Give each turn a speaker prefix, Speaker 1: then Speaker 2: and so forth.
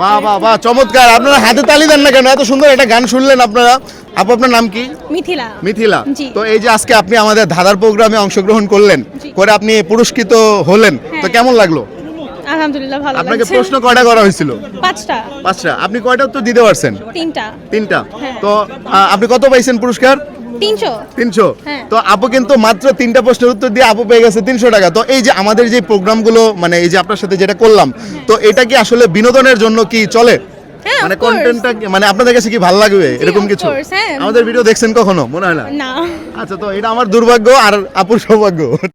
Speaker 1: বাহ বাহ বাহ চমৎকার। আপনারা হাতে তালি দেন না কেন? এত সুন্দর একটা গান শুনলেন আপনারা। আপু আপনার নাম কি?
Speaker 2: মিথিলা।
Speaker 1: মিথিলা। তো এই যে আজকে আপনি আমাদের ধাঁধার প্রোগ্রামে অংশগ্রহণ করলেন। করে আপনি পুরস্কৃত হলেন তো
Speaker 2: হ্যাঁ।
Speaker 1: কেমন লাগল?
Speaker 2: আলহামদুলিল্লাহ ভালো
Speaker 1: আপনাকে প্রশ্ন কয়টা করা হয়েছিল?
Speaker 2: পাঁচটা।
Speaker 1: পাঁচটা। আপনি কয়টা উত্তর দিতে পারছেন?
Speaker 2: তিনটা।
Speaker 1: তিনটা।
Speaker 2: হ্যাঁ।
Speaker 1: তো আপনি কত পাইছেন পুরস্কার?
Speaker 2: তিনশো? হ্যাঁ।
Speaker 1: তো আপু কিন্তু মাত্র তিনটা প্রশ্নের উত্তর দিয়ে আপু পেয়ে গেছে তিনশো টাকা। তো এই যে আমাদের যে প্রোগ্রামগুলো মানে এই যে আপনার সাথে যেটা করলাম তো এটা কি আসলে বিনোদনের জন্য কি চলে?
Speaker 2: হ্যাঁ,
Speaker 1: মানে কন্টেন্টটা মানে আপনাদের কাছে কি ভালো লাগবে? এরকম কিছু?
Speaker 2: হ্যাঁ।
Speaker 1: আমাদের ভিডিও দেখছেন কখনো? মনে হয়
Speaker 2: না।
Speaker 1: আচ্ছা তো এটা আমার দুর্ভাগ্য আর আপুর সৌভাগ্য।